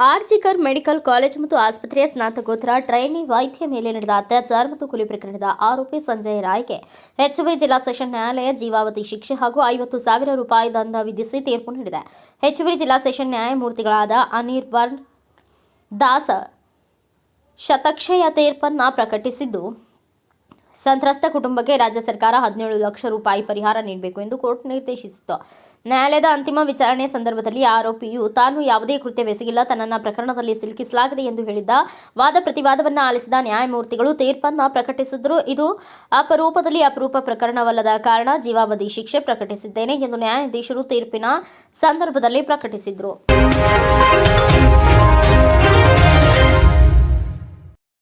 RG Kar medical college ಮತ್ತು ಆಸ್ಪತ್ರೆಯ ಸ್ನಾತಕೋತ್ತರ ಟ್ರೈನಿ ವೈದ್ಯ ಮೇಲೆ ನಡೆದ ಅತ್ಯಾಚಾರ ಮತ್ತು ಕೊಲೆ ಪ್ರಕರಣದ ಆರೋಪಿ ಸಂಜಯ್ ರಾಯ್ಗೆ ಹೆಚ್ಚುವರಿ ಜಿಲ್ಲಾ ಸೆಷನ್ ನ್ಯಾಯಾಲಯ ಜೀವಾವಧಿ ಶಿಕ್ಷೆ ಹಾಗೂ ಐವತ್ತು ಸಾವಿರ ರೂಪಾಯಿ ದಂಡ ವಿಧಿಸಿ ತೀರ್ಪು ನೀಡಿದೆ. ಹೆಚ್ಚುವರಿ ಜಿಲ್ಲಾ ಸೆಷನ್ ನ್ಯಾಯಮೂರ್ತಿಗಳಾದ ಅನಿರ್ಬನ್ ದಾಸ ಶತಕ್ಷಯ ತೀರ್ಪನ್ನು ಪ್ರಕಟಿಸಿದ್ದು, ಸಂತ್ರಸ್ತ ಕುಟುಂಬಕ್ಕೆ ರಾಜ್ಯ ಸರ್ಕಾರ ಹದಿನೇಳು ಲಕ್ಷ ರೂಪಾಯಿ ಪರಿಹಾರ ನೀಡಬೇಕು ಎಂದು ಕೋರ್ಟ್ ನಿರ್ದೇಶಿಸಿತು ನ್ಯಾಯಾಲಯದ ಅಂತಿಮ ವಿಚಾರಣೆ ಸಂದರ್ಭದಲ್ಲಿ ಆರೋಪಿಯು ತಾನು ಯಾವುದೇ ಕೃತ್ಯವೆಸಗಿಲ್ಲ ತನ್ನನ್ನು ಪ್ರಕರಣದಲ್ಲಿ ಸಿಲುಕಿಸಲಾಗಿದೆ ಎಂದು ಹೇಳಿದ್ದ ವಾದ ಪ್ರತಿವಾದವನ್ನು ಆಲಿಸಿದ ನ್ಯಾಯಮೂರ್ತಿಗಳು ತೀರ್ಪನ್ನು ಪ್ರಕಟಿಸಿದ್ರು. ಇದು ಅಪರೂಪದಲ್ಲಿ ಅಪರೂಪ ಪ್ರಕರಣವಲ್ಲದ ಕಾರಣ ಜೀವಾವಧಿ ಶಿಕ್ಷೆ ಪ್ರಕಟಿಸಿದ್ದೇನೆ ಎಂದು ನ್ಯಾಯಾಧೀಶರು ತೀರ್ಪಿನ ಸಂದರ್ಭದಲ್ಲಿ ಪ್ರಕಟಿಸಿದರು.